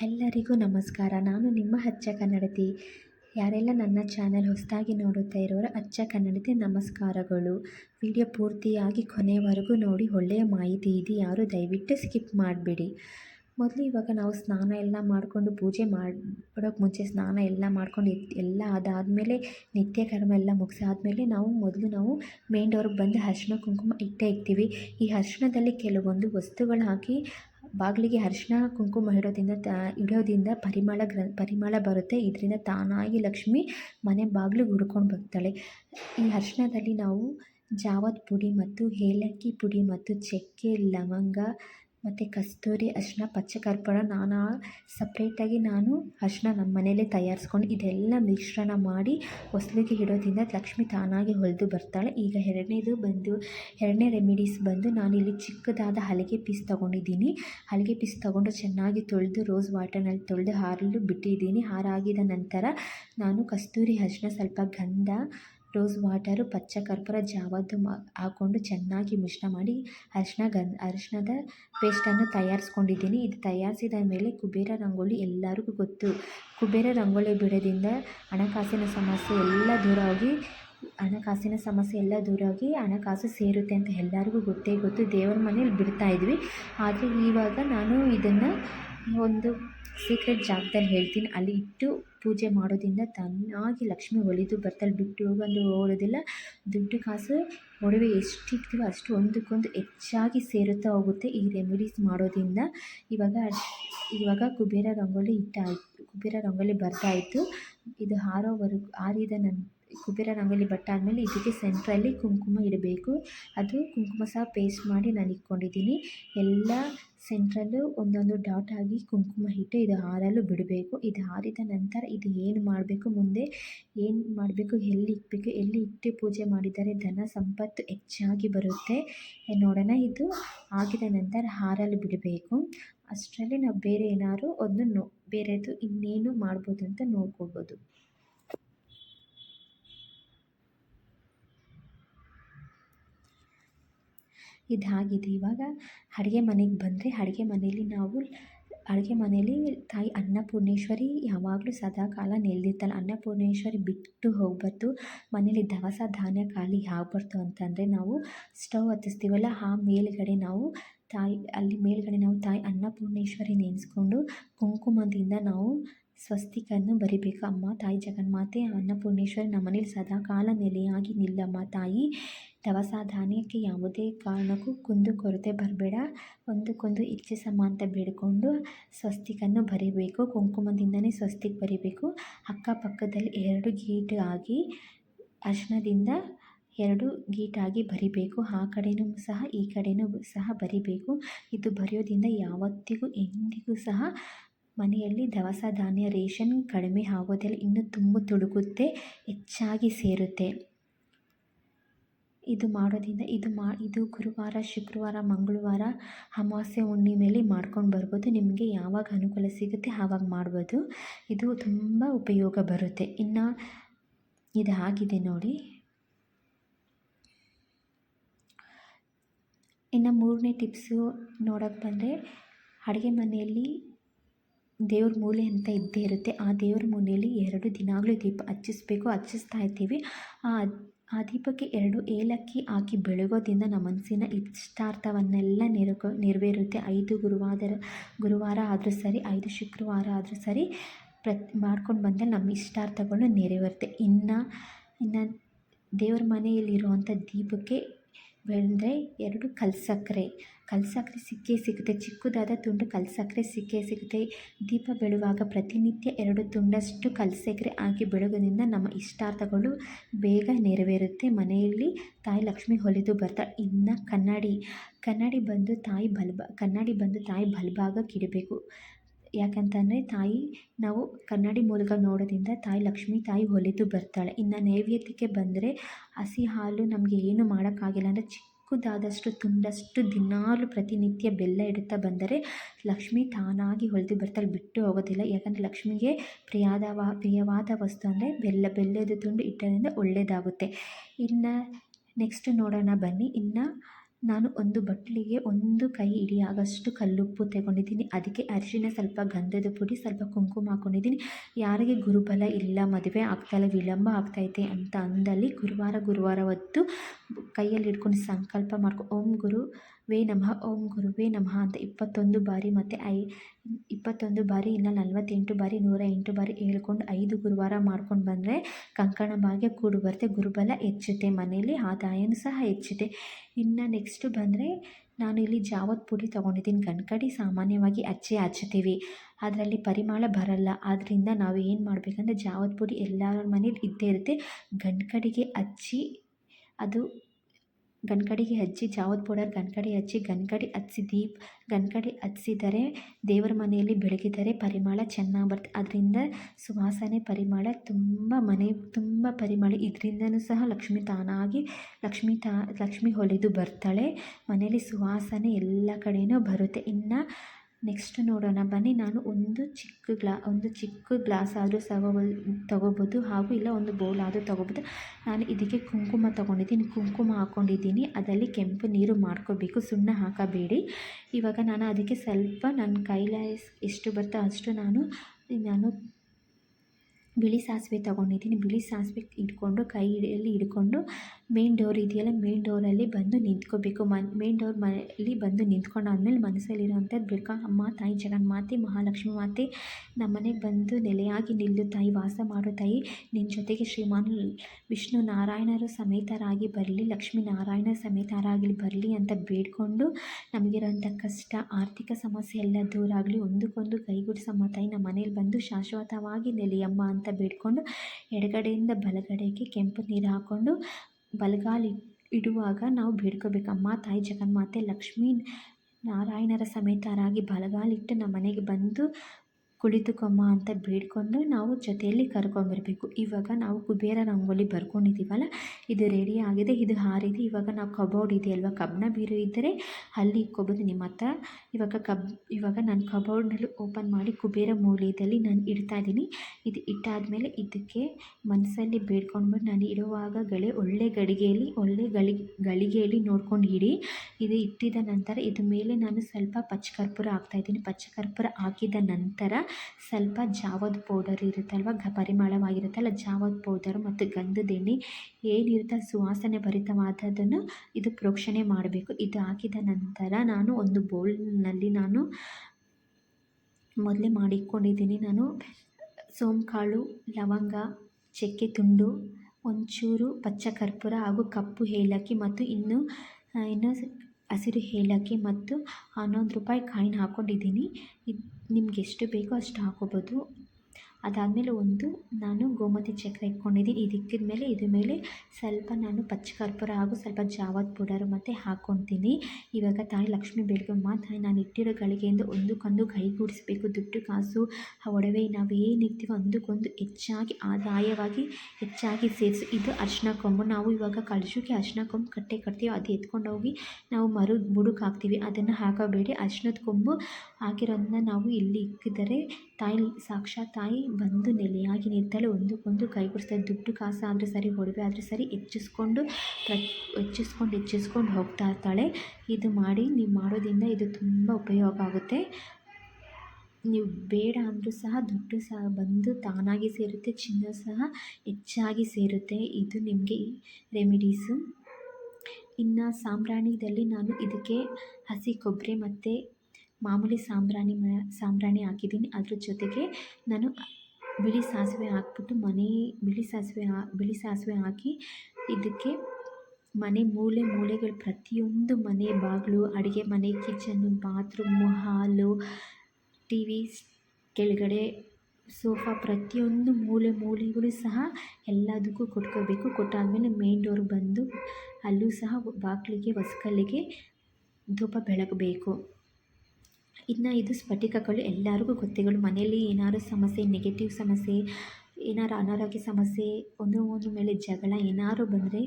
ಎಲ್ಲರಿಗೂ ನಮಸ್ಕಾರ. ನಾನು ನಿಮ್ಮ ಅಚ್ಚ ಕನ್ನಡತಿ. ಯಾರೆಲ್ಲ ನನ್ನ ಚಾನೆಲ್ ಹೊಸದಾಗಿ ನೋಡುತ್ತಾ ಇರೋರು, ಅಚ್ಚ ಕನ್ನಡತಿ ನಮಸ್ಕಾರಗಳು. ವಿಡಿಯೋ ಪೂರ್ತಿಯಾಗಿ ಕೊನೆಯವರೆಗೂ ನೋಡಿ, ಒಳ್ಳೆಯ ಮಾಹಿತಿ ಇದೆ, ಯಾರು ದಯವಿಟ್ಟು ಸ್ಕಿಪ್ ಮಾಡಬೇಡಿ. ಮೊದಲು ಇವಾಗ ನಾವು ಸ್ನಾನ ಎಲ್ಲ ಮಾಡಿಕೊಂಡು ಪೂಜೆ ಮಾಡೋಕ್ಕೆ ಮುಂಚೆ ಸ್ನಾನ ಎಲ್ಲ ಮಾಡ್ಕೊಂಡು ಎಲ್ಲ ಅದಾದಮೇಲೆ ನಿತ್ಯ ಕರ್ಮ ಎಲ್ಲ ಮುಗಿಸಾದ್ಮೇಲೆ ನಾವು ಮೊದಲು ನಾವು ಮೇನ್ ಡೋರ್ಗೆ ಬಂದು ಅರಿಶಿನ ಕುಂಕುಮ ಇಟ್ಟೇ ಇರ್ತೀವಿ ಈ ಅರಿಶಿಣದಲ್ಲಿ ಕೆಲವೊಂದು ವಸ್ತುಗಳು ಹಾಕಿ ಬಾಗಿಲಿಗೆ ಅರಿಶಿನ ಕುಂಕುಮ ಇಡೋದ್ರಿಂದ ತ, ಇಡೋದ್ರಿಂದ ಪರಿಮಳ ಗ್ರ, ಪರಿಮಳ ಬರುತ್ತೆ. ಇದರಿಂದ ತಾನಾಗಿ ಲಕ್ಷ್ಮಿ ಮನೆ ಬಾಗಿಲಿಗೆ ಹುಡ್ಕೊಂಡು ಬರ್ತಾಳೆ. ಈ ಅರಿಶಿನದಲ್ಲಿ ನಾವು ಜಾವದ ಪುಡಿ ಮತ್ತು ಏಲಕ್ಕಿ ಪುಡಿ ಮತ್ತು ಚಕ್ಕೆ, ಲವಂಗ ಮತ್ತು ಕಸ್ತೂರಿ ಅರಿಶ್ಣ ಪಚ್ಚ ಕರ್ಪೂರ ನಾನು ಸಪ್ರೇಟಾಗಿ ನಾನು ಅರಿಶ್ಣ ನಮ್ಮ ಮನೆಯಲ್ಲೇ ತಯಾರಿಸ್ಕೊಂಡು ಇದೆಲ್ಲ ಮಿಶ್ರಣ ಮಾಡಿ ಹೊಸಲಿಗೆ ಇಡೋದ್ರಿಂದ ಲಕ್ಷ್ಮಿ ತಾನಾಗಿ ಹೊಲಿದು ಬರ್ತಾಳೆ. ಈಗ ಎರಡನೇದು ಬಂದು, ಎರಡನೇ ರೆಮಿಡೀಸ್ ಬಂದು ನಾನಿಲ್ಲಿ ಚಿಕ್ಕದಾದ ಹಲಗೆ ಪೀಸ್ ತೊಗೊಂಡಿದ್ದೀನಿ. ಹಲಗೆ ಪೀಸ್ ತೊಗೊಂಡು ಚೆನ್ನಾಗಿ ತೊಳೆದು ರೋಸ್ ವಾಟರ್ನಲ್ಲಿ ತೊಳೆದು ಹಾರಲು ಬಿಟ್ಟಿದ್ದೀನಿ. ಹಾರಾಗಿದ ನಂತರ ನಾನು ಕಸ್ತೂರಿ ಅರಿಶಿನ ಸ್ವಲ್ಪ ಗಂಧ ರೋಸ್ ವಾಟರು ಪಚ್ಚ ಕರ್ಪೂರ ಜಾವದ್ದು ಹಾಕೊಂಡು ಚೆನ್ನಾಗಿ ಮಿಶ್ರಣ ಮಾಡಿ ಅರಿಶಿನ ಗನ್ ಅರಿಶಿಣದ ಪೇಸ್ಟನ್ನು ತಯಾರಿಸ್ಕೊಂಡಿದ್ದೀನಿ. ಇದು ತಯಾರಿಸಿದ ಮೇಲೆ ಕುಬೇರ ರಂಗೋಲಿ ಎಲ್ಲರಿಗೂ ಗೊತ್ತು. ಕುಬೇರ ರಂಗೋಲಿ ಬಿಡೋದ್ರಿಂದ ಹಣಕಾಸಿನ ಸಮಸ್ಯೆ ಎಲ್ಲ ದೂರ ಹೋಗಿ ಹಣಕಾಸಿನ ಸಮಸ್ಯೆ ಎಲ್ಲ ದೂರ ಹೋಗಿ ಹಣಕಾಸು ಸೇರುತ್ತೆ ಅಂತ ಎಲ್ಲರಿಗೂ ಗೊತ್ತೇ ಗೊತ್ತು. ದೇವರ ಮನೇಲಿ ಬಿಡ್ತಾಯಿದ್ವಿ ಆದರೆ ಇವಾಗ ನಾನು ಇದನ್ನು ಒಂದು ಸೀಕ್ರೆಟ್ ಜಾಗದಲ್ಲಿ ಹೇಳ್ತೀನಿ. ಅಲ್ಲಿ ಇಟ್ಟು ಪೂಜೆ ಮಾಡೋದ್ರಿಂದ ತಾನಾಗಿ ಲಕ್ಷ್ಮಿ ಒಲಿದು ಬರ್ತಾಳೆ ಬಿಟ್ಟು ಹೋಗಂದು ಹೋಗೋದಿಲ್ಲ ದುಡ್ಡು ಕಾಸು ಒಡವೆ ಎಷ್ಟು ಇಡ್ತೀವೋ ಅಷ್ಟು ಒಂದಕ್ಕೊಂದು ಹೆಚ್ಚಾಗಿ ಸೇರುತ್ತಾ ಹೋಗುತ್ತೆ ಈ ರೆಮಿಡೀಸ್ ಮಾಡೋದ್ರಿಂದ. ಇವಾಗ ಇವಾಗ ಕುಬೇರ ರಂಗೋಲಿ ಇಟ್ಟಾಯಿತು ಕುಬೇರ ರಂಗೋಲಿ ಬರ್ತಾಯಿತ್ತು ಇದು ಹಾರೋವರೆಗೂ ಆರಿದ ನಂತರ ಕುಬೇರ ರಂಗೋಲಿ ಬಟ್ಟಾದಮೇಲೆ ಇದಕ್ಕೆ ಸೆಂಟ್ರಲ್ಲಿ ಕುಂಕುಮ ಇಡಬೇಕು. ಅದು ಕುಂಕುಮ ಸಹ ಪೇಸ್ಟ್ ಮಾಡಿ ನಾನು ಇಟ್ಕೊಂಡಿದ್ದೀನಿ. ಎಲ್ಲ ಸೆಂಟ್ರಲ್ಲು ಒಂದೊಂದು ಡಾಟ್ ಆಗಿ ಕುಂಕುಮ ಇಟ್ಟು ಇದು ಹಾರಲು ಬಿಡಬೇಕು. ಇದು ಹಾರಿದ ನಂತರ ಇದು ಏನು ಮಾಡಬೇಕು ಮುಂದೆ? ಏನು ಮಾಡಬೇಕು? ಎಲ್ಲಿ ಇಡಬೇಕು ಎಲ್ಲಿ ಇಟ್ಟು ಪೂಜೆ ಮಾಡಿದರೆ ಧನ ಸಂಪತ್ತು ಹೆಚ್ಚಾಗಿ ಬರುತ್ತೆ. ನೋಡೋಣ. ಇದು ಆಗಿದ ನಂತರ ಹಾರಲು ಬಿಡಬೇಕು. ಅಷ್ಟರಲ್ಲಿ ನಾವು ಬೇರೆ ಏನಾದ್ರು ಒಂದು ನೋ, ಬೇರೆದು ಇನ್ನೇನು ಮಾಡ್ಬೋದು ಅಂತ ನೋಡ್ಕೊಳ್ಬೋದು. ಇದಾಗಿದೆ. ಇವಾಗ ಅಡುಗೆ ಮನೆಗೆ ಬಂದರೆ ಅಡುಗೆ ಮನೆಯಲ್ಲಿ ನಾವು, ಅಡುಗೆ ಮನೆಯಲ್ಲಿ ತಾಯಿ ಅನ್ನಪೂರ್ಣೇಶ್ವರಿ ಯಾವಾಗಲೂ ಸದಾ ಕಾಲ ನೆಲೆದಿರ್ತಾಳೆ. ಅನ್ನಪೂರ್ಣೇಶ್ವರಿ ಬಿಟ್ಟು ಹೋಗ್ಬಾರ್ದು. ಮನೇಲಿ ದವಸ ಧಾನ್ಯ ಖಾಲಿ ಆಗ್ಬಾರ್ದು ಅಂತಂದರೆ ನಾವು ಸ್ಟವ್ ಹತ್ತಿಸ್ತೀವಲ್ಲ, ಆ ಮೇಲುಗಡೆ ನಾವು ತಾಯಿ, ಅಲ್ಲಿ ಮೇಲುಗಡೆ ನಾವು ತಾಯಿ ಅನ್ನಪೂರ್ಣೇಶ್ವರಿ ನೆನೆಸ್ಕೊಂಡು ಕುಂಕುಮದಿಂದ ನಾವು ಸ್ವಸ್ತಿಕನ್ನು ಬರಿಬೇಕು. ಅಮ್ಮ, ತಾಯಿ ಜಗನ್ಮಾತೆ, ಅನ್ನಪೂರ್ಣೇಶ್ವರಿ ನಮ್ಮನೇಲಿ ಸದಾ ಕಾಲ ನೆಲೆಯಾಗಿ ನಿಲ್ಲಮ್ಮ ತಾಯಿ. ದವಸ ಧಾನ್ಯಕ್ಕೆ ಯಾವುದೇ ಕಾರಣಕ್ಕೂ ಕುಂದು ಕೊರತೆ ಬರಬೇಡ. ಒಂದಕ್ಕೊಂದು ಹೆಚ್ಚಿಸಮ್ಮ ಅಂತ ಬೇಡಿಕೊಂಡು ಸ್ವಸ್ತಿಕನ್ನು ಬರಿಬೇಕು. ಕುಂಕುಮದಿಂದಲೇ ಸ್ವಸ್ತಿಕ್ ಬರಿಬೇಕು. ಅಕ್ಕಪಕ್ಕದಲ್ಲಿ ಎರಡು ಗೀಟು ಆಗಿ ಅರಿಶಿಣದಿಂದ ಎರಡು ಗೀಟಾಗಿ ಬರಿಬೇಕು. ಆ ಕಡೆಯೂ ಸಹ, ಈ ಕಡೆಯೂ ಸಹ ಬರಿಬೇಕು. ಇದು ಬರೆಯೋದ್ರಿಂದ ಯಾವತ್ತಿಗೂ ಎಂದಿಗೂ ಸಹ ಮನೆಯಲ್ಲಿ ದವಸ ಧಾನ್ಯ ರೇಷನ್ ಕಡಿಮೆ ಆಗೋದಿಲ್ಲ. ಇನ್ನೂ ತುಂಬ ತುಳುಕುತ್ತೆ ಹೆಚ್ಚಾಗಿ ಸೇರುತ್ತೆ. ಇದು ಮಾಡೋದ್ರಿಂದ ಇದು ಮಾ, ಇದು ಗುರುವಾರ, ಶುಕ್ರವಾರ, ಮಂಗಳವಾರ ಅಮಾವಾಸ್ಯೆ ಹುಣ್ಣಿಮೆಯಲ್ಲಿ ಮಾಡ್ಕೊಂಡು ಬರ್ಬೋದು. ನಿಮಗೆ ಯಾವಾಗ ಅನುಕೂಲ ಸಿಗುತ್ತೆ ಆವಾಗ ಮಾಡ್ಬೋದು. ಇದು ತುಂಬ ಉಪಯೋಗ ಬರುತ್ತೆ. ಇನ್ನು ಇದು ಆಗಿದೆ ನೋಡಿ. ಇನ್ನು ಮೂರನೇ ಟಿಪ್ಸು ನೋಡೋಕ್ಕೆ ಬಂದರೆ ಅಡುಗೆ ಮನೆಯಲ್ಲಿ ದೇವ್ರ ಮೂಲೆ ಅಂತ ಇದ್ದೇ ಇರುತ್ತೆ. ಆ ದೇವ್ರ ಮೂಲೆಯಲ್ಲಿ ಎರಡು ದಿನಾಗಲೂ ದೀಪ ಹಚ್ಚಿಸ್ಬೇಕು, ಹಚ್ಚಿಸ್ತಾ ಇರ್ತೀವಿ. ಆ ಆ ದೀಪಕ್ಕೆ ಎರಡು ಏಲಕ್ಕಿ ಹಾಕಿ ಬೆಳಗೋದ್ರಿಂದ ನಮ್ಮ ಮನಸ್ಸಿನ ಇಷ್ಟಾರ್ಥವನ್ನೆಲ್ಲ ನೆರಕೊ ನೆರವೇರುತ್ತೆ. ಐದು ಗುರುವಾರ ಗುರುವಾರ ಆದರೂ ಸರಿ, ಐದು ಶುಕ್ರವಾರ ಆದರೂ ಸರಿ ಪ್ರತ್, ಮಾಡ್ಕೊಂಡು ಬಂದರೆ ನಮ್ಮ ಇಷ್ಟಾರ್ಥಗಳು ನೆರವೇರುತ್ತೆ. ಇನ್ನು ಇನ್ನು ದೇವ್ರ ಮನೆಯಲ್ಲಿರುವಂಥ ದೀಪಕ್ಕೆ ಬಂದರೆ ಎರಡು ಕಲ್ಸಕ್ಕರೆ ಕಲ್ಸಕ್ಕರೆ ಸಿಕ್ಕೇ ಸಿಗುತ್ತೆ. ಚಿಕ್ಕದಾದ ತುಂಡು ಕಲ್ಸಕ್ಕರೆ ಸಿಕ್ಕೇ ಸಿಗುತ್ತೆ. ದೀಪ ಬೆಳುವಾಗ ಪ್ರತಿನಿತ್ಯ ಎರಡು ತುಂಡಷ್ಟು ಕಲ್ಸಕ್ಕರೆ ಹಾಕಿ ಬೆಳಗೋದ್ರಿಂದ ನಮ್ಮ ಇಷ್ಟಾರ್ಥಗಳು ಬೇಗ ನೆರವೇರುತ್ತೆ. ಮನೆಯಲ್ಲಿ ತಾಯಿ ಲಕ್ಷ್ಮಿ ಹೊಲಿದು ಬರ್ತಾಳೆ ಇನ್ನು ಕನ್ನಡಿ ಕನ್ನಡಿ ಬಂದು ತಾಯಿ ಬಲ್ಬ, ಕನ್ನಡಿ ಬಂದು ತಾಯಿ ಬಲ್ಭಾಗಕ್ಕೆ ಇಡಬೇಕು ಯಾಕಂತಂದರೆ ತಾಯಿ, ನಾವು ಕನ್ನಡಿ ಮೂಲಕ ನೋಡೋದ್ರಿಂದ ತಾಯಿ ಲಕ್ಷ್ಮಿ, ತಾಯಿ ಹೊಲಿದು ಬರ್ತಾಳೆ. ಇನ್ನು ನೈವೇದ್ಯಕ್ಕೆ ಬಂದರೆ ಹಸಿ ಹಾಲು ನಮಗೆ ಏನು ಮಾಡೋಕ್ಕಾಗಿಲ್ಲ ಅಂದರೆ ಚಿಕ್ಕದಾದಷ್ಟು ತುಂಡಷ್ಟು ದಿನಾಲೂ ಪ್ರತಿನಿತ್ಯ ಬೆಲ್ಲ ಇಡುತ್ತಾ ಬಂದರೆ ಲಕ್ಷ್ಮಿ ತಾನಾಗಿ ಹೊಲಿದು ಬರ್ತಾಳೆ, ಬಿಟ್ಟು ಹೋಗೋದಿಲ್ಲ. ಯಾಕಂದರೆ ಲಕ್ಷ್ಮಿಗೆ ಪ್ರಿಯಾದವ, ಪ್ರಿಯವಾದ ವಸ್ತು ಅಂದರೆ ಬೆಲ್ಲ, ಬೆಲ್ಲದ ತುಂಡು ಇಟ್ಟರಿಂದ ಒಳ್ಳೆಯದಾಗುತ್ತೆ ಇನ್ನು ನೆಕ್ಸ್ಟ್ ನೋಡೋಣ ಬನ್ನಿ. ಇನ್ನು ನಾನು ಒಂದು ಬಟ್ಲಿಗೆ ಒಂದು ಕೈ ಹಿಡಿಯಾಗಷ್ಟು ಕಲ್ಲುಪ್ಪು ತಗೊಂಡಿದ್ದೀನಿ. ಅದಕ್ಕೆ ಅರಿಶಿನ ಸ್ವಲ್ಪ ಗಂಧದ ಪುಡಿ, ಸ್ವಲ್ಪ ಕುಂಕುಮ ಹಾಕ್ಕೊಂಡಿದ್ದೀನಿ ಯಾರಿಗೆ ಗುರುಬಲ ಇಲ್ಲ, ಮದುವೆ ಆಗ್ತಾಯಿಲ್ಲ ವಿಳಂಬ ಆಗ್ತೈತೆ ಅಂತ ಅಂದಲ್ಲಿ ಗುರುವಾರ ಗುರುವಾರ ಹೊತ್ತು ಕೈಯಲ್ಲಿ ಹಿಡ್ಕೊಂಡು ಸಂಕಲ್ಪ ಮಾಡ್ಕೊ, ಓಂ ಗುರುವೇ ನಮಃ ಓಂ ಗುರುವೇ ನಮಃ ಅಂತ ಇಪ್ಪತ್ತೊಂದು ಬಾರಿ ಮತ್ತು ಐ, ಇಪ್ಪತ್ತೊಂದು ಬಾರಿ ಇಲ್ಲ, ನಲವತ್ತೆಂಟು ಬಾರಿ ನೂರ ಎಂಟು ಬಾರಿ ಹೇಳ್ಕೊಂಡು ಐದು ಗುರುವಾರ ಮಾಡ್ಕೊಂಡು ಬಂದರೆ ಕಂಕಣ ಭಾಗ್ಯ ಕೂಡು ಬರುತ್ತೆ ಗುರುಬಲ ಹೆಚ್ಚುತ್ತೆ, ಮನೆಯಲ್ಲಿ ಆದಾಯನೂ ಸಹ ಹೆಚ್ಚುತ್ತೆ. ಇನ್ನು ನೆಕ್ಸ್ಟು ಬಂದರೆ ನಾನು ಇಲ್ಲಿ ಜಾವತ್ ಪುಡಿ ತೊಗೊಂಡಿದ್ದೀನಿ. ಗಣಕಡಿ ಸಾಮಾನ್ಯವಾಗಿ ಹಚ್ಚಿ ಹಚ್ಚುತ್ತೀವಿ ಅದರಲ್ಲಿ ಪರಿಮಳ ಬರಲ್ಲ. ಆದ್ದರಿಂದ ನಾವು ಏನು ಮಾಡಬೇಕಂದ್ರೆ ಜಾವತ್ ಪುಡಿ ಎಲ್ಲರ ಮನೇಲಿ ಇದ್ದೇ ಇರುತ್ತೆ. ಗಣಕಡಿಗೆ ಹಚ್ಚಿ ಅದು ಗಂಟ್ಕಡಿಗೆ ಹಚ್ಚಿ, ಜಾವದ ಪೌಡರ್ ಗನ್ಕಡಿ ಹಚ್ಚಿ ಗನ್ಕಡಿ ಹಚ್ಚಿ ದೀಪ ಗನ್ಕಡಿ ಹಚ್ಚಿದರೆ ದೇವರ ಮನೆಯಲ್ಲಿ ಬೆಳಗಿದರೆ ಪರಿಮಳ ಚೆನ್ನಾಗಿ ಬರುತ್ತೆ. ಅದರಿಂದ ಸುವಾಸನೆ, ಪರಿಮಳ ತುಂಬ ಮನೆ, ತುಂಬ ಪರಿಮಳ. ಇದರಿಂದನೂ ಸಹ ಲಕ್ಷ್ಮಿ ತಾನಾಗಿ ಲಕ್ಷ್ಮಿ ತಾ, ಲಕ್ಷ್ಮಿ ಹೊಲಿದು ಬರ್ತಾಳೆ. ಮನೆಯಲ್ಲಿ ಸುವಾಸನೆ ಎಲ್ಲ ಕಡೆಯೂ ಬರುತ್ತೆ. ಇನ್ನು ನೆಕ್ಸ್ಟ್ ನೋಡೋಣ. ಬನ್ನಿ, ನಾನು ಒಂದು ಚಿಕ್ಕ ಗ್ಲಾ, ಒಂದು ಚಿಕ್ಕ ಗ್ಲಾಸ್ ಆದರೂ ತಗೋಬೋದು ತಗೋಬೋದು. ಹಾಗೂ ಇಲ್ಲ, ಒಂದು ಬೌಲ್ ಆದರೂ ತಗೋಬೋದು. ನಾನು ಇದಕ್ಕೆ ಕುಂಕುಮ ತೊಗೊಂಡಿದ್ದೀನಿ. ಕುಂಕುಮ ಹಾಕ್ಕೊಂಡಿದ್ದೀನಿ ಅದರಲ್ಲಿ ಕೆಂಪು ನೀರು ಮಾಡ್ಕೋಬೇಕು. ಸುಣ್ಣ ಹಾಕಬೇಡಿ. ಇವಾಗ ನಾನು ಅದಕ್ಕೆ ಸ್ವಲ್ಪ ನನ್ನ ಕೈಲ ಎಷ್ಟು ಬರ್ತೋ ಅಷ್ಟು ನಾನು ನಾನು ಬಿಳಿ ಸಾಸಿವೆ ತೊಗೊಂಡಿದ್ದೀನಿ. ಬಿಳಿ ಸಾಸಿವೆ ಇಟ್ಕೊಂಡು ಕೈಯಲ್ಲಿ ಹಿಡ್ಕೊಂಡು ಮೇನ್ ಡೋರ್ ಇದೆಯಲ್ಲ ಮೇನ್ ಡೋರಲ್ಲಿ ಬಂದು ನಿಂತ್ಕೋಬೇಕು. ಮನ್ ಮೇನ್ ಡೋರ್ ಮನೆಯಲ್ಲಿ ಬಂದು ನಿಂತ್ಕೊಂಡಾದ್ಮೇಲೆ ಮನಸ್ಸಲ್ಲಿರೋಂಥದ್ದು ಬಿಡ್ಕೊ. ಅಮ್ಮ, ತಾಯಿ ಜಗನ್ಮಾತೆ ಮಹಾಲಕ್ಷ್ಮಿ ಮಾತೆ, ನಮ್ಮ ಮನೆಗೆ ಬಂದು ನೆಲೆಯಾಗಿ ನಿಲ್ಲು ತಾಯಿ, ವಾಸ ಮಾಡೋ ತಾಯಿ. ನಿನ್ನ ಜೊತೆಗೆ ಶ್ರೀಮಾನ್ ವಿಷ್ಣು ನಾರಾಯಣರು ಸಮೇತರಾಗಿ ಬರಲಿ, ಲಕ್ಷ್ಮೀ ನಾರಾಯಣ ಸಮೇತರಾಗಲಿ ಬರಲಿ ಅಂತ ಬೇಡ್ಕೊಂಡು ನಮಗಿರೋಂಥ ಕಷ್ಟ, ಆರ್ಥಿಕ ಸಮಸ್ಯೆ ಎಲ್ಲ ದೂರ ಆಗಲಿ ಒಂದಕ್ಕೊಂದು ಕೈಗೂಡಿಸಮ್ಮ ತಾಯಿ. ನಮ್ಮ ಮನೇಲಿ ಬಂದು ಶಾಶ್ವತವಾಗಿ ನೆಲೆಯಮ್ಮ ಅಂತ ಬೇಡಿಕೊಂಡು ಎಡಗಡೆಯಿಂದ ಬಲಗಡೆಗೆ ಕೆಂಪು ನೀರು ಹಾಕ್ಕೊಂಡು ಬಲಗಾಲು ಇಡುವಾಗ ನಾವು ಬೇಡ್ಕೋಬೇಕು. ಅಮ್ಮ, ತಾಯಿ, ಜಗನ್ಮಾತೆ, ಲಕ್ಷ್ಮೀ, ನಾರಾಯಣರ ಸಮೇತರಾಗಿ ಬಲಗಾಲಿಟ್ಟು ನಮ್ಮ ಮನೆಗೆ ಬಂದು ಕುಳಿತುಕೊಮ್ಮ ಅಂತ ಬೇಡಿಕೊಂಡು ನಾವು ಜೊತೆಯಲ್ಲಿ ಕರ್ಕೊಂಬರಬೇಕು. ಇವಾಗ ನಾವು ಕುಬೇರ ರಂಗೋಲಿ ಬರ್ಕೊಂಡಿದ್ದೀವಲ್ಲ, ಇದು ರೆಡಿ ಆಗಿದೆ. ಇದು ಹಾರಿದೆ ಇವಾಗ ನಾವು ಕಬೋರ್ಡ್ ಇದೆ ಅಲ್ವಾ? ಕಬ್ಬನ ಬೀರು ಇದ್ದರೆ ಅಲ್ಲಿ ಇಟ್ಕೊಬೋದು. ನಿಮ್ಮ ಹತ್ರ ಇವಾಗ ಕಬ್ ಇವಾಗ ನಾನು ಕಬೋರ್ಡ್ನಲ್ಲಿ ಓಪನ್ ಮಾಡಿ ಕುಬೇರ ಮೂಲೆಯಲ್ಲಿ ನಾನು ಇಡ್ತಾ ಇದ್ದೀನಿ. ಇದು ಇಟ್ಟಾದಮೇಲೆ ಇದಕ್ಕೆ ಮನಸ್ಸಲ್ಲಿ ಬೇಡ್ಕೊಂಡ್ಬಿಟ್ಟು ನಾನು ಇಡುವಾಗ ಗಳೆ ಒಳ್ಳೆ ಗಡಿಗೆಯಲ್ಲಿ, ಒಳ್ಳೆ ಗಳಿ, ಗಳಿಗೆಯಲ್ಲಿ ನೋಡ್ಕೊಂಡು ಇಡಿ. ಇದು ಇಟ್ಟಿದ ನಂತರ ಇದ್ರ ಮೇಲೆ ನಾನು ಸ್ವಲ್ಪ ಪಚ್ಚ ಕರ್ಪೂರ ಹಾಕ್ತಾಯಿದ್ದೀನಿ ಪಚ್ಚ ಕರ್ಪೂರ ಹಾಕಿದ ನಂತರ ಸ್ವಲ್ಪ ಜಾವದ ಪೌಡರ್ ಇರುತ್ತಲ್ವ? ಘ ಪರಿಮಳವಾಗಿರುತ್ತಲ್ಲ, ಜಾವದ ಪೌಡರ್ ಮತ್ತು ಗಂಧದ ಎಣ್ಣೆ ಏನಿರುತ್ತೆ ಸುವಾಸನೆ ಭರಿತವಾದದ್ದನ್ನು ಇದು ಪ್ರೋಕ್ಷಣೆ ಮಾಡಬೇಕು. ಇದು ಹಾಕಿದ ನಂತರ ನಾನು ಒಂದು ಬೌಲ್ನಲ್ಲಿ ನಾನು ಮೊದಲೇ ಮಾಡಿಕೊಂಡಿದ್ದೀನಿ. ನಾನು ಸೋಂಕಾಳು, ಲವಂಗ, ಚಕ್ಕೆ ತುಂಡು, ಒಂಚೂರು ಪಚ್ಚ ಕರ್ಪೂರ ಹಾಗೂ ಕಪ್ಪು ಏಲಕ್ಕಿ ಮತ್ತು ಇನ್ನು ಇನ್ನು ಹಸಿರು ಏಲಕ್ಕಿ ಮತ್ತು ಹನ್ನೊಂದು ರೂಪಾಯಿ ಕಾಯಿನ್ ಹಾಕ್ಕೊಂಡಿದ್ದೀನಿ ಇದು ನಿಮ್ಗೆ ಎಷ್ಟು ಬೇಕೋ ಅಷ್ಟು ಹಾಕ್ಕೋಬೋದು. ಅದಾದಮೇಲೆ ಒಂದು ನಾನು ಗೋಮತಿ ಚಕ್ರ ಇಟ್ಕೊಂಡಿದ್ದೀನಿ. ಇದು ಮೇಲೆ, ಇದ್ರ ಮೇಲೆ ಸ್ವಲ್ಪ ನಾನು ಪಚ್ಚ ಕರ್ಪೂರ ಹಾಗೂ ಸ್ವಲ್ಪ ಜಾವದ ಪೌಡರ್ ಮತ್ತು ಹಾಕ್ಕೊತೀನಿ ಇವಾಗ ತಾಯಿ ಲಕ್ಷ್ಮಿ ಬೇಡ್ಕೊಮ್ಮ ತಾಯಿ ನಾನು ಇಟ್ಟಿರೋ ಗಳಿಗೆಯಿಂದ ಒಂದಕ್ಕೊಂದು ಕೈಗೂಡಿಸ್ಬೇಕು. ದುಡ್ಡು, ಕಾಸು, ಒಡವೆ, ನಾವು ಏನು ಇರ್ತೀವೋ ಒಂದಕ್ಕೊಂದು ಹೆಚ್ಚಾಗಿ, ಆದಾಯವಾಗಿ ಹೆಚ್ಚಾಗಿ ಸೇರಿಸು. ಇದು ಅರ್ಶಿನ ಕೊಂಬು. ನಾವು ಇವಾಗ ಕಳಶಕ್ಕೆ ಅರ್ಶಿನ ಕೊಂಬು ಕಟ್ಟೆ ಕಟ್ತೀವಿ. ಅದು ಎತ್ಕೊಂಡು ಹೋಗಿ ನಾವು ಮರು ಬುಡಕ್ಕೆ ಹಾಕ್ತೀವಿ ಅದನ್ನು ಹಾಕಬೇಡಿ. ಅರ್ಶಿನದ ಕೊಂಬು ಹಾಕಿರೋದನ್ನ ನಾವು ಇಲ್ಲಿ ಇಕ್ಕಿದರೆ ತಾಯಿ ಸಾಕ್ಷಾತ್ ತಾಯಿ ಬಂದು ನೆಲೆಯಾಗಿ ನಿಂತಲು ಒಂದಕ್ಕೊಂದು ಕೈಗೂಡಿಸ್ತಾಳೆ ದುಡ್ಡು ಕಾಸು ಆದರೆ ಸರಿ ಒಡವೆ ಆದರೆ ಸರಿ ಹೆಚ್ಚಿಸ್ಕೊಂಡು ಹೆಚ್ಚಿಸ್ಕೊಂಡು ಹೆಚ್ಚಿಸ್ಕೊಂಡು ಹೋಗ್ತಾ ಇರ್ತಾಳೆ. ಇದು ಮಾಡಿ, ನೀವು ಮಾಡೋದ್ರಿಂದ ಇದು ತುಂಬ ಉಪಯೋಗ ಆಗುತ್ತೆ. ನೀವು ಬೇಡ ಅಂದರೂ ಸಹ, ದುಡ್ಡು ಸಹ ಬಂದು ತಾನಾಗಿ ಸೇರುತ್ತೆ, ಚಿನ್ನ ಸಹ ಹೆಚ್ಚಾಗಿ ಸೇರುತ್ತೆ. ಇದು ನಿಮಗೆ ರೆಮಿಡೀಸು. ಇನ್ನು ಸಾಂಬ್ರಾಣಿದಲ್ಲಿ ನಾನು ಇದಕ್ಕೆ ಹಸಿ ಕೊಬ್ಬರಿ ಮತ್ತು ಮಾಮೂಲಿ ಸಾಂಬ್ರಾಣಿ ಸಾಂಬ್ರಾಣಿ ಹಾಕಿದ್ದೀನಿ. ಅದ್ರ ಜೊತೆಗೆ ನಾನು ಬಿಳಿ ಸಾಸಿವೆ ಹಾಕ್ಬಿಟ್ಟು ಮನೆ ಬಿಳಿ ಸಾಸಿವೆ ಹಾ, ಬಿಳಿ ಸಾಸಿವೆ ಹಾಕಿ ಇದಕ್ಕೆ ಮನೆ ಮೂಲೆ ಮೂಲೆಗಳು ಪ್ರತಿಯೊಂದು ಮನೆ ಬಾಗಿಲು, ಅಡುಗೆ ಮನೆ kitchen bathroom, hall T V ಕೆಳಗಡೆ ಸೋಫಾ ಪ್ರತಿಯೊಂದು ಮೂಲೆ ಮೂಲೆಗಳು ಸಹ ಎಲ್ಲದಕ್ಕೂ ಕೊಟ್ಕೋಬೇಕು. ಕೊಟ್ಟಾದಮೇಲೆ ಮೇನ್ ಡೋರ್ ಬಂದು ಅಲ್ಲೂ ಸಹ ಬಾಗಿಲಿಗೆ, ಹೊಸ್ಕಲ್ಲಿಗೆ ಧೂಪ ಬೆಳಗಬೇಕು ಇನ್ನು ಇದು ಸ್ಫಟಿಕಗಳು ಎಲ್ಲರಿಗೂ ಗೊತ್ತಿಗಳು. ಮನೆಯಲ್ಲಿ ಏನಾದ್ರು ಸಮಸ್ಯೆ ನೆಗೆಟಿವ್ ಸಮಸ್ಯೆ, ಏನಾರು ಅನಾರೋಗ್ಯ ಸಮಸ್ಯೆ, ಒಂದು ಒಂದ್ರ ಮೇಲೆ ಜಗಳ ಏನಾದ್ರು ಬಂದರೆ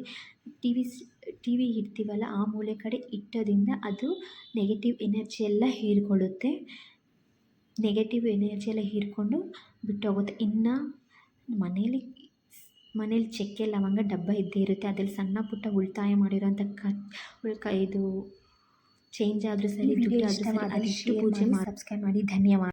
ಟಿ ವಿ ಟಿ ವಿ ಇಡ್ತೀವಲ್ಲ, ಆ ಮೂಲೆ ಕಡೆ ಇಟ್ಟೋದ್ರಿಂದ ಅದು ನೆಗೆಟಿವ್ ಎನರ್ಜಿ ಎಲ್ಲ ಹೀರ್ಕೊಳ್ಳುತ್ತೆ. ನೆಗೆಟಿವ್ ಎನರ್ಜಿ ಎಲ್ಲ ಹೀರ್ಕೊಂಡು ಬಿಟ್ಟೋಗುತ್ತೆ. ಇನ್ನು ಮನೇಲಿ ಮನೇಲಿ ಚಕ್ಕೆ, ಲವಂಗ ಡಬ್ಬ ಇದ್ದೇ ಇರುತ್ತೆ. ಅದ್ರಲ್ಲಿ ಸಣ್ಣ ಪುಟ್ಟ ಉಳಿತಾಯ ಮಾಡಿರೋಂಥ ಕ, ಉಳ್ಕ, ಇದು ಚೇಂಜ್ ಆದರೂ ಸರಿ ಈ ವಿಡಿಯೋ ದುಡ್ಡು ಆದರೂ ಸರಿ ಇಷ್ಟವಾದಲ್ಲಿ ಅದೆಷ್ಟು share ಪೂಜೆ ಮಾಡಿ, ಮಾಡಿ. ಸಬ್ಸ್ಕ್ರೈಬ್ ಮಾಡಿ. ಧನ್ಯವಾದ.